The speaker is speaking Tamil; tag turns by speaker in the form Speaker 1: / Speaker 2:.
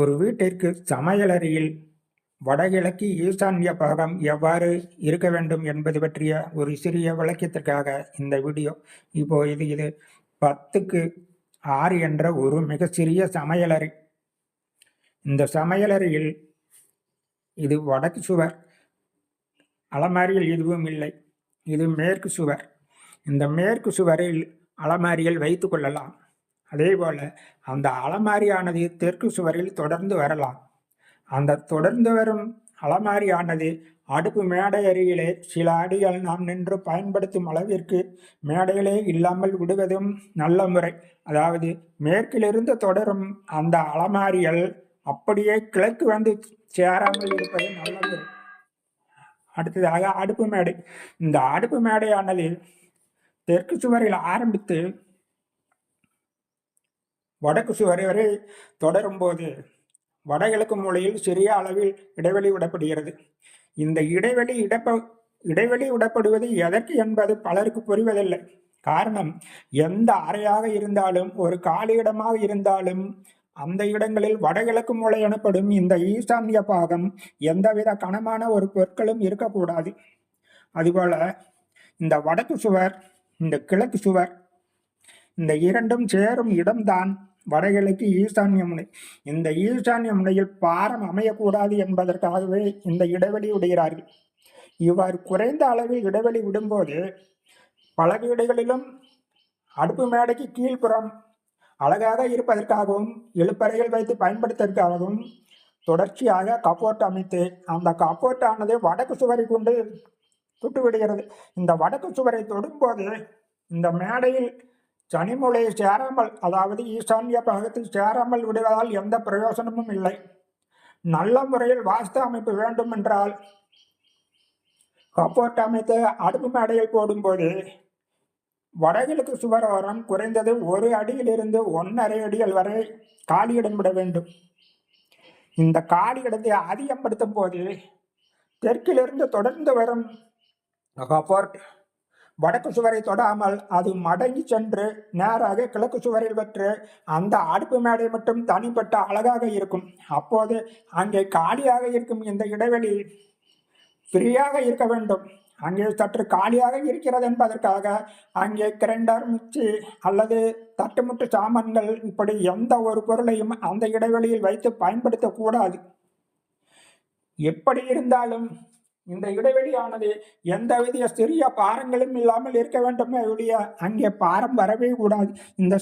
Speaker 1: ஒரு வீட்டிற்கு சமையலறையில் வடகிழக்கு ஈசான்ய பாகம் எவ்வாறு இருக்க வேண்டும் என்பது பற்றிய ஒரு சிறிய விளக்கத்திற்காக இந்த வீடியோ. இப்போ இது இது பத்துக்கு ஆறு என்ற ஒரு மிக சிறிய சமையலறை. இந்த சமையலறையில் இது வடக்கு சுவர் அலமாரியில் எதுவும் இல்லை. இது மேற்கு சுவர். இந்த மேற்கு சுவரில் அலமாரியில் வைத்து கொள்ளலாம். அதேபோல அந்த அலமாரியானது தெற்கு சுவரில் தொடர்ந்து வரலாம். அந்த தொடர்ந்து வரும் அலமாரியானது அடுப்பு மேடை அருகிலே சில அடிகள் நாம் நின்று பயன்படுத்தும் அளவிற்கு மேடையிலே இல்லாமல் விடுவதும் நல்ல முறை. அதாவது மேற்கிலிருந்து தொடரும் அந்த அலமாரிகள் அப்படியே கிழக்கு வந்து சேராமல் இருப்பது நல்ல முறை. அடுத்ததாக அடுப்பு மேடை. இந்த அடுப்பு மேடையானது தெற்கு சுவரில் ஆரம்பித்து வடக்கு சுவர் வரை தொடரும்போது வடகிழக்கு மூலையில் சிறிய அளவில் இடைவெளி விடப்படுகிறது. இந்த இடைவெளி இடப்ப இடைவெளி விடப்படுவது எதற்கு என்பது பலருக்கு புரிவதில்லை. காரணம் எந்த அறையாக இருந்தாலும் ஒரு காலி இடமாக இருந்தாலும் அந்த இடங்களில் வடகிழக்கு மூலை எனப்படும் இந்த ஈசான்ய பாகம் எந்தவித கனமான ஒரு பொருட்களும் இருக்கக்கூடாது. அதுபோல இந்த வடக்கு சுவர் இந்த கிழக்கு சுவர் இந்த இரண்டும் சேரும் இடம்தான். வடகிழக்கு ஈசான்ய முனை. இந்த ஈசான்ய முனையில் பாரம் அமையக்கூடாது என்பதற்காகவே இந்த இடைவெளி விடுகிறார்கள். இவ்வாறு குறைந்த அளவில் இடைவெளி விடும்போது பல வீடுகளிலும் அடுப்பு மேடைக்கு கீழ்ப்புறம் அழகாக இருப்பதற்காகவும் எழுப்பறைகள் வைத்து பயன்படுத்துவதற்காகவும் தொடர்ச்சியாக கப்போர்ட் அமைத்து அந்த கப்போர்ட் ஆனது வடக்கு சுவரை கொண்டு சுட்டு விடுகிறது இந்த வடக்கு சுவரை தொடும்போது இந்த மேடையில் சனிமூலையை சேராமல் அதாவது ஈசான்ய பாகத்தில் சேராமல் விடுவதால் எந்த பிரயோசனமும் இல்லை. நல்ல முறையில் வாஸ்து அமைப்பு வேண்டும் என்றால் கப்போர்ட் அமைத்து அடுப்பு மேடையில் போடும்போது வடகிழக்கு சுவர் ஓரம் குறைந்தது ஒரு அடியிலிருந்து ஒன்றரை அடிகள் வரை காலியிடம் விட வேண்டும். இந்த காலி இடத்தை அதிகப்படுத்தும் போது தெற்கிலிருந்து தொடர்ந்து வரும் கப்போர்ட் வடக்கு சுவரை தொடாமல் அது மடங்கி சென்று நேராக கிழக்கு சுவரில் பெற்று அந்த அடுப்பு மேடை மட்டும் தனிப்பட்ட அழகாக இருக்கும். அப்போது அங்கே காலியாக இருக்கும் இந்த இடைவெளி ஃப்ரீயாக இருக்க வேண்டும். அங்கே சற்று காலியாக இருக்கிறது என்பதற்காக அங்கே கிரைண்டர் மிக்சி அல்லது தட்டுமுட்டு சாமான்கள் இப்படி எந்த ஒரு பொருளையும் அந்த இடைவெளியில் வைத்து பயன்படுத்தக்கூடாது. எப்படி இருந்தாலும் இந்த இடைவெளியானது எந்தவித சிறிய பாரங்களும் இல்லாமல் இருக்க வேண்டுமே ஒழிய அங்கே பாரம் வரவே கூடாது. இந்த